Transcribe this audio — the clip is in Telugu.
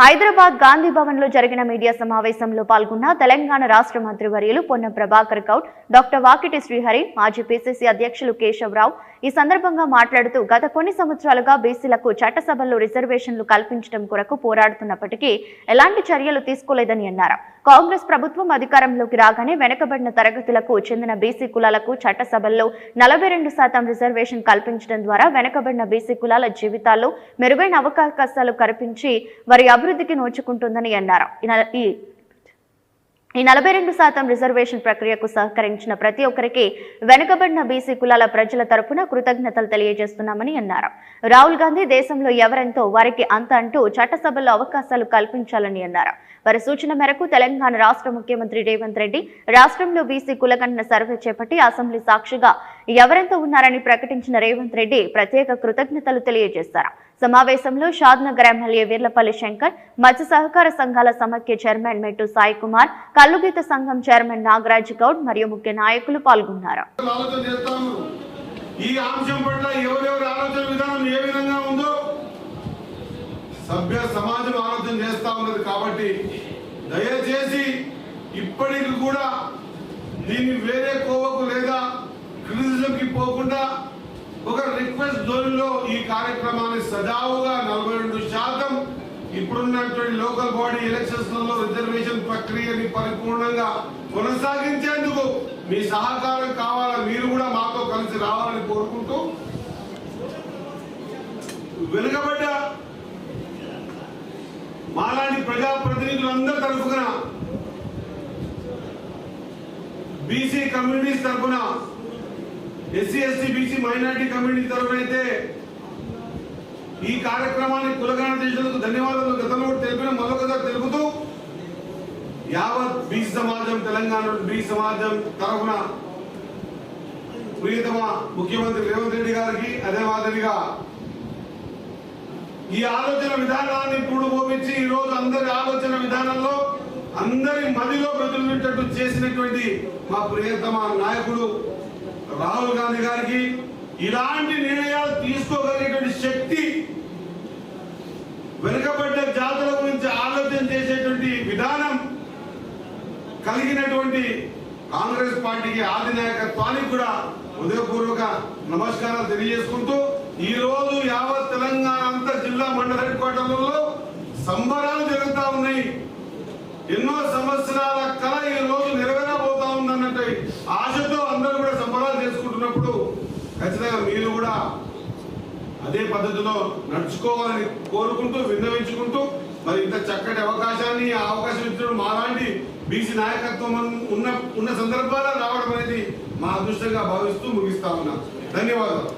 హైదరాబాద్ గాంధీ భవన్లో జరిగిన మీడియా సమావేశంలో పాల్గొన్న తెలంగాణ రాష్ట్ర మంత్రివర్యులు పొన్న ప్రభాకర్ గౌడ్ డాక్టర్ వాకిటి శ్రీహరి మాజీ పిసిసి అధ్యక్షులు కేశవరావు ఈ సందర్భంగా మాట్లాడుతూ గత కొన్ని సంవత్సరాలుగా బీసీలకు చట్టసభల్లో రిజర్వేషన్లు కల్పించడం కొరకు పోరాడుతున్నప్పటికీ ఎలాంటి చర్యలు తీసుకోలేదని అన్నారు. కాంగ్రెస్ ప్రభుత్వం అధికారంలోకి రాగానే వెనుకబడిన తరగతులకు చెందిన బీసీ కులాలకు చట్టసభల్లో నలభై రెండు శాతం రిజర్వేషన్ కల్పించడం ద్వారా వెనుకబడిన బీసీ కులాల జీవితాల్లో మెరుగైన అవకాశాలు కల్పించి వారి అభివృద్ధి అభివృద్ధికి నోచుకుంటుందని అన్నారు. ఈ ఈ నలభై రెండు శాతం రిజర్వేషన్ ప్రక్రియకు సహకరించిన ప్రతి ఒక్కరికి వెనుకబడిన బీసీ కులాల ప్రజల తరపున కృతజ్ఞతలు తెలియజేస్తున్నామని అన్నారు. రాహుల్ గాంధీ దేశంలో ఎవరెంతో వారికి అంత అంటూ చట్టసభల్లో అవకాశాలు కల్పించాలని అన్నారు. వారి సూచన మేరకు తెలంగాణ రాష్ట్ర ముఖ్యమంత్రి రేవంత్ రెడ్డి రాష్ట్రంలో బీసీ కులగణన సర్వే చేపట్టి అసెంబ్లీ సాక్షిగా ఎవరెంత ఉన్నారని ప్రకటించిన రేవంత్ రెడ్డి ప్రత్యేక కృతజ్ఞతలు తెలియజేశారు. సమావేశంలో షాద్నగర్ ఎమ్మెల్యే వీర్లపల్లి శంకర్ మత్స్య సహకార సంఘాల సమాఖ్య చైర్మన్ మెట్టు సాయి కుమార్ కల్లుగీత సంఘం చైర్మన్ నాగరాజ్ గౌడ్ మరియు ముఖ్య నాయకులు పాల్గొన్నారు. ఈ అంశం పట్ల ఎవరెవరి ఆలోచన విధానం ఏ విధంగా సభ్య సమాజం ఆలోచన చేస్తా ఉన్నది కాబట్టి దయచేసి ఇప్పటికి కూడా దీన్ని వేరే కోవకు లేదా క్రిటిసిజంకి పోకుండా ఒక రిక్వెస్ట్ జోన్లో ఈ కార్యక్రమాన్ని సజావుగా నలభై రెండు శాతం ఇప్పుడున్నటువంటి లోకల్ బాడీ ఎలక్షన్స్లో రిజర్వేషన్ ప్రక్రియని పరిపూర్ణంగా కొనసాగించేందుకు మీ సహకారం కావాలని మీరు కూడా మాతో కలిసి రావాలని కోరుకుంటూ వెనుకబడ్డ ప్రజాప్రతినిధులందరి తరఫున బీసీ కమ్యూనిటీస్ తరఫున SC ST BC minority community తరఫున అయితే ఈ కార్యక్రమాన్ని కులగాన చేసినందుకు ధన్యవాదాలు. గతంలో తెలిపిన మరొకసారి తెలుపుతూ యావత్ బీసీ సమాజం తెలంగాణ బీసీ సమాజం తరఫున ప్రియతమ ముఖ్యమంత్రి రేవంత్ రెడ్డి గారికి అదే మాదిరిగా ఈ ఆలోచన విధానాన్ని ఈరోజు రోజు అందరి ఆలోచన విధానంలో అందరి మదిలో బెదులుటట్టు చేసినటువంటి మా ప్రియతమ నాయకుడు రాహుల్ గాంధీ గారికి ఇలాంటి నిర్ణయాలు తీసుకోగలిగేటువంటి శక్తి వెనుకబడ్డ జాతుల గురించి ఆలోచన చేసేటువంటి విధానం కలిగినటువంటి కాంగ్రెస్ పార్టీకి ఆది నాయకత్వానికి కూడా హృదయపూర్వక నమస్కారాలు తెలియజేసుకుంటూ ఈ రోజు యావత్ తెలంగాణ అంతా జిల్లా మండల హెడ్ క్వార్టర్లలో సంబరాలు జరుగుతా ఉన్నాయి. ఎన్నో సంవత్సరాల కళ ఈ రోజు నెరవేరబోతా ఉందన్నట్టు ఆశతో అందరూ కూడా సంబరాలు చేసుకుంటున్నప్పుడు ఖచ్చితంగా మీరు కూడా అదే పద్ధతిలో నడుచుకోవాలని కోరుకుంటూ విన్నవించుకుంటూ మరి ఇంత చక్కటి అవకాశాన్ని ఆ అవకాశం ఇచ్చిన మాలాంటి బీసీ నాయకత్వం ఉన్న ఉన్న సందర్భాల్లో రావడం అనేది మా అదృష్టంగా భావిస్తూ ముగిస్తా ఉన్నాం. ధన్యవాదాలు.